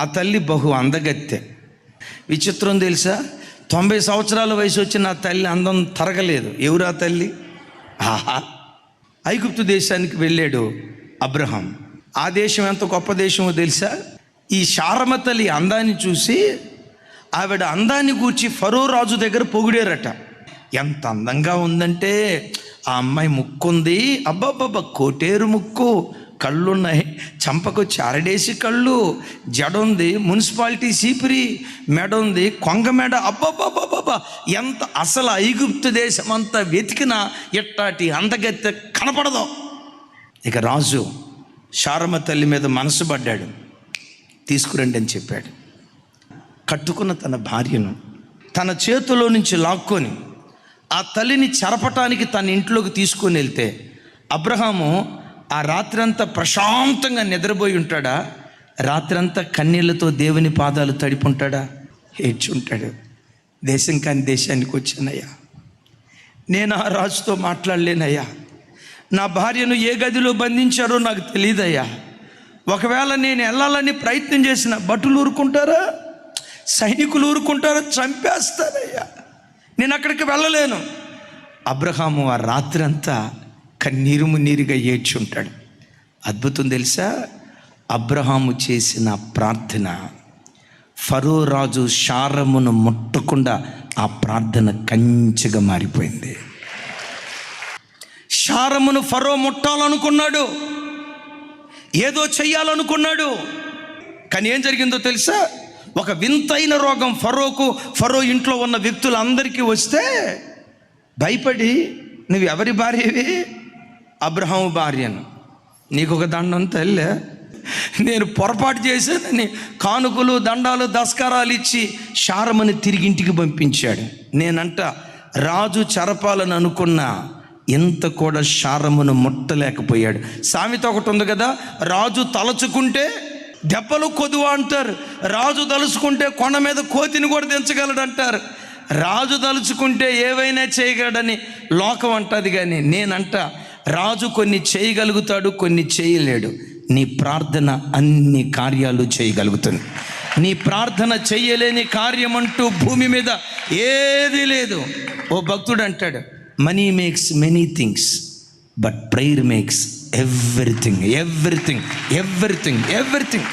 ఆ తల్లి బహు అందగత్తె. విచిత్రం తెలుసా? తొంభై సంవత్సరాల వయసు వచ్చిన ఆ తల్లి అందం తరగలేదు. ఎవరా తల్లి? ఆహా. ఐగుప్తు దేశానికి వెళ్ళాడు అబ్రహం. ఆ దేశం ఎంత గొప్ప దేశమో తెలుసా? ఈ శారమ తల్లి అందాన్ని చూసి ఆవిడ అందాన్ని కూర్చి ఫరో రాజు దగ్గర పొగిడారట. ఎంత అందంగా ఉందంటే ఆ అమ్మాయి ముక్కుంది. అబ్బాబ్బా కోటేరు ముక్కు. కళ్ళున్నాయి. చంపకు చారడేసి కళ్ళు. జడ ఉంది మున్సిపాలిటీ సీపిరి మెడ ఉంది కొంగ మెడ. అబ్బాబ్బాబ్బాబ్బా ఎంత అసలు ఐగుప్తు దేశం అంతా వెతికినా ఇట్టాటి అందగత్తె కనపడదు. ఇక రాజు శారమ తల్లి మీద మనసు పడ్డాడు. తీసుకురండి అని చెప్పాడు. కట్టుకున్న తన భార్యను తన చేతిలో నుంచి లాక్కొని ఆ తల్లిని చెరపటానికి తన ఇంట్లోకి తీసుకొని వెళ్తే అబ్రహాము ఆ రాత్రంతా ప్రశాంతంగా నిద్రపోయి ఉంటాడా? రాత్రంతా కన్నీళ్ళతో దేవుని పాదాలు తడిపుంటాడా? ఏడ్చుంటాడు. దేశం కాని దేశానికి వచ్చానయ్యా. నేను ఆ రాజుతో మాట్లాడలేనయ్యా. నా భార్యను ఏ గదిలో బంధించారో నాకు తెలియదయ్యా ఒకవేళ నేను వెళ్ళాలని ప్రయత్నం చేసిన భటులు ఊరుకుంటారా? సైనికులు ఊరుకుంటారా? చంపేస్తారయ్యా నేను అక్కడికి వెళ్ళలేను. అబ్రహాము ఆ రాత్రంతా కన్నీరు మున్నీరుగా ఏడ్చి ఉంటాడు అద్భుతం తెలుసా? అబ్రహాము చేసిన ప్రార్థన ఫరో రాజు శారమును ముట్టకుండా ఆ ప్రార్థన కంచెగా మారిపోయింది. శారమును ఫరో ముట్టాలనుకున్నాడు ఏదో చెయ్యాలనుకున్నాడు. కానీ ఏం జరిగిందో తెలుసా? ఒక వింతైన రోగం ఫరోకు ఫరో ఇంట్లో ఉన్న వ్యక్తులందరికీ వస్తే భయపడి నువ్వు ఎవరి భార్యవి? అబ్రహాం భార్యను. నీకు ఒక దండం తల్లే. నేను పొరపాటు చేశానని కానుకలు దండాలు దస్కారాలు ఇచ్చి శారమని తిరిగి ఇంటికి పంపించాడు. నేనంట రాజు చరపాలని అనుకున్నా ఇంత కూడా షారమును ముట్టలేకపోయాడు. సామెత ఒకటి ఉంది కదా రాజు తలచుకుంటే దెబ్బలు కొదువ అంటారు. రాజు తలుచుకుంటే కొండ మీద కోతిని కూడా దించగలడు అంటారు. రాజు తలుచుకుంటే ఏవైనా చేయగలడని లోకం అంటది కానీ నేనంట రాజు కొన్ని చేయగలుగుతాడు కొన్ని చేయలేడు. నీ ప్రార్థన అన్ని కార్యాలు చేయగలుగుతుంది. నీ ప్రార్థన చేయలేని కార్యం అంటూ భూమి మీద ఏది లేదు. ఓ భక్తుడు అంటాడు money makes many things but prayer makes everything everything everything everything